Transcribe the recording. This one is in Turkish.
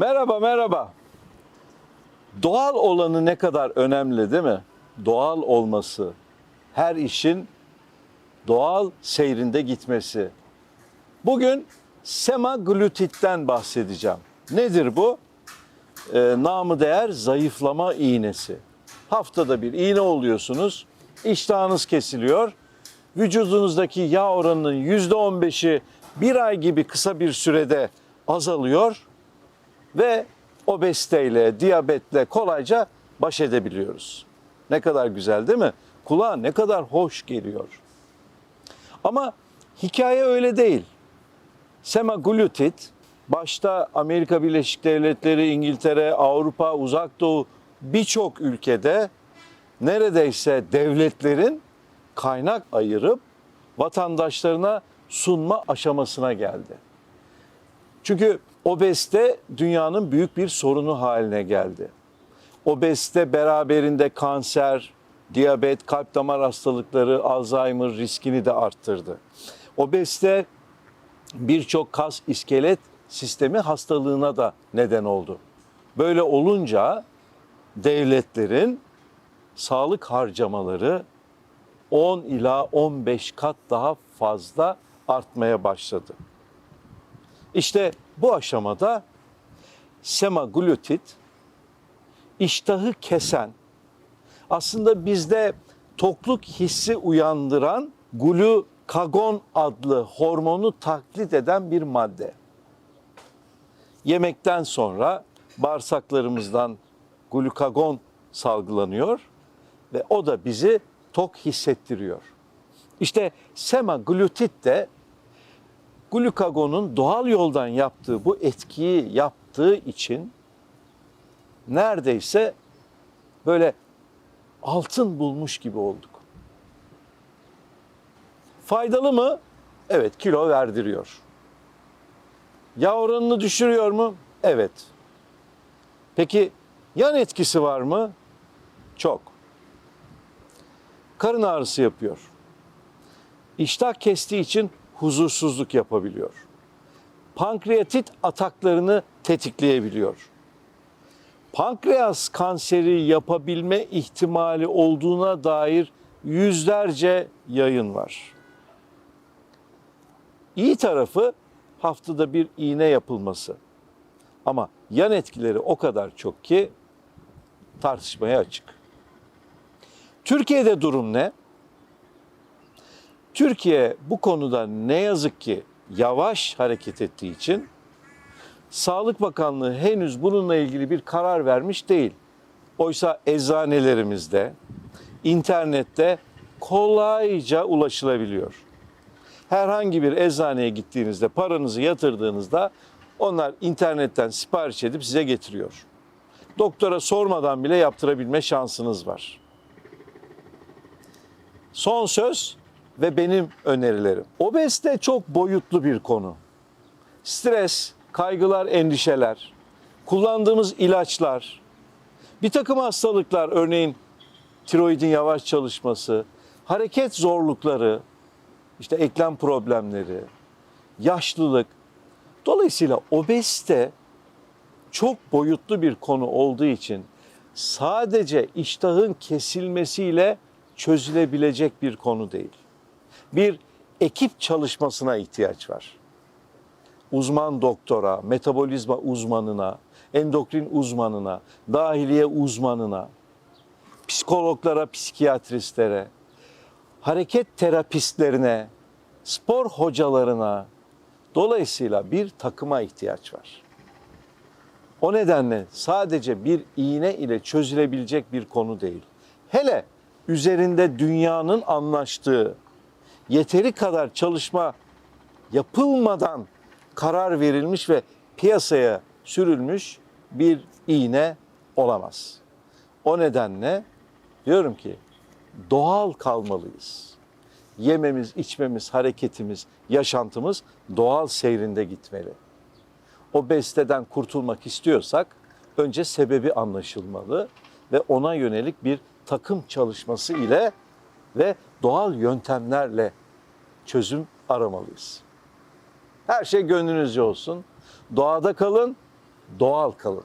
Merhaba merhaba. Doğal olanı ne kadar önemli değil mi? Doğal olması. Her işin doğal seyrinde gitmesi. Bugün semaglutitten bahsedeceğim. Nedir bu? Ee, namı değer zayıflama iğnesi. Haftada bir iğne oluyorsunuz. İştahınız kesiliyor. Vücudunuzdaki yağ oranının yüzde on beşi bir ay gibi kısa bir sürede azalıyor ve obeziteyle, diyabetle kolayca baş edebiliyoruz. Ne kadar güzel değil mi? Kulağa ne kadar hoş geliyor. Ama hikaye öyle değil. Semaglutid başta Amerika Birleşik Devletleri, İngiltere, Avrupa, Uzak Doğu birçok ülkede neredeyse devletlerin kaynak ayırıp vatandaşlarına sunma aşamasına geldi. Çünkü obezite dünyanın büyük bir sorunu haline geldi. Obezite beraberinde kanser, diyabet, kalp damar hastalıkları, Alzheimer riskini de arttırdı. Obezite birçok kas iskelet sistemi hastalığına da neden oldu. Böyle olunca devletlerin sağlık harcamaları 10 ila 15 kat daha fazla artmaya başladı. İşte bu aşamada semaglutid iştahı kesen, aslında bizde tokluk hissi uyandıran glukagon adlı hormonu taklit eden bir madde. Yemekten sonra bağırsaklarımızdan glukagon salgılanıyor ve o da bizi tok hissettiriyor. İşte semaglutid de glukagonun doğal yoldan yaptığı bu etkiyi yaptığı için neredeyse böyle altın bulmuş gibi olduk. Faydalı mı? Evet, kilo verdiriyor. Yağ oranını düşürüyor mu? Evet. Peki yan etkisi var mı? Çok. Karın ağrısı yapıyor. İştah kestiği için huzursuzluk yapabiliyor. Pankreatit ataklarını tetikleyebiliyor. Pankreas kanseri yapabilme ihtimali olduğuna dair yüzlerce yayın var. İyi tarafı haftada bir iğne yapılması. Ama yan etkileri o kadar çok ki tartışmaya açık. Türkiye'de durum ne? Türkiye bu konuda ne yazık ki yavaş hareket ettiği için Sağlık Bakanlığı henüz bununla ilgili bir karar vermiş değil. Oysa eczanelerimizde, internette kolayca ulaşılabiliyor. Herhangi bir eczaneye gittiğinizde, paranızı yatırdığınızda onlar internetten sipariş edip size getiriyor. Doktora sormadan bile yaptırabilme şansınız var. Son söz ve benim önerilerim. Obezite çok boyutlu bir konu. Stres, kaygılar, endişeler, kullandığımız ilaçlar, bir takım hastalıklar örneğin tiroidin yavaş çalışması, hareket zorlukları, işte eklem problemleri, yaşlılık. Dolayısıyla obezite çok boyutlu bir konu olduğu için sadece iştahın kesilmesiyle çözülebilecek bir konu değil. Bir ekip çalışmasına ihtiyaç var uzman doktora, metabolizma uzmanına, endokrin uzmanına, dahiliye uzmanına, psikologlara, psikiyatristlere, hareket terapistlerine, spor hocalarına dolayısıyla bir takıma ihtiyaç var. O nedenle sadece bir iğne ile çözülebilecek bir konu değil. Hele üzerinde dünyanın anlaştığı yeteri kadar çalışma yapılmadan karar verilmiş ve piyasaya sürülmüş bir iğne olamaz. O nedenle diyorum ki doğal kalmalıyız. Yememiz, içmemiz, hareketimiz, yaşantımız doğal seyrinde gitmeli. O besteden kurtulmak istiyorsak önce sebebi anlaşılmalı ve ona yönelik bir takım çalışması ile ve doğal yöntemlerle çözüm aramalıyız. Her şey gönlünüzce olsun. Doğada kalın, Doğal kalın.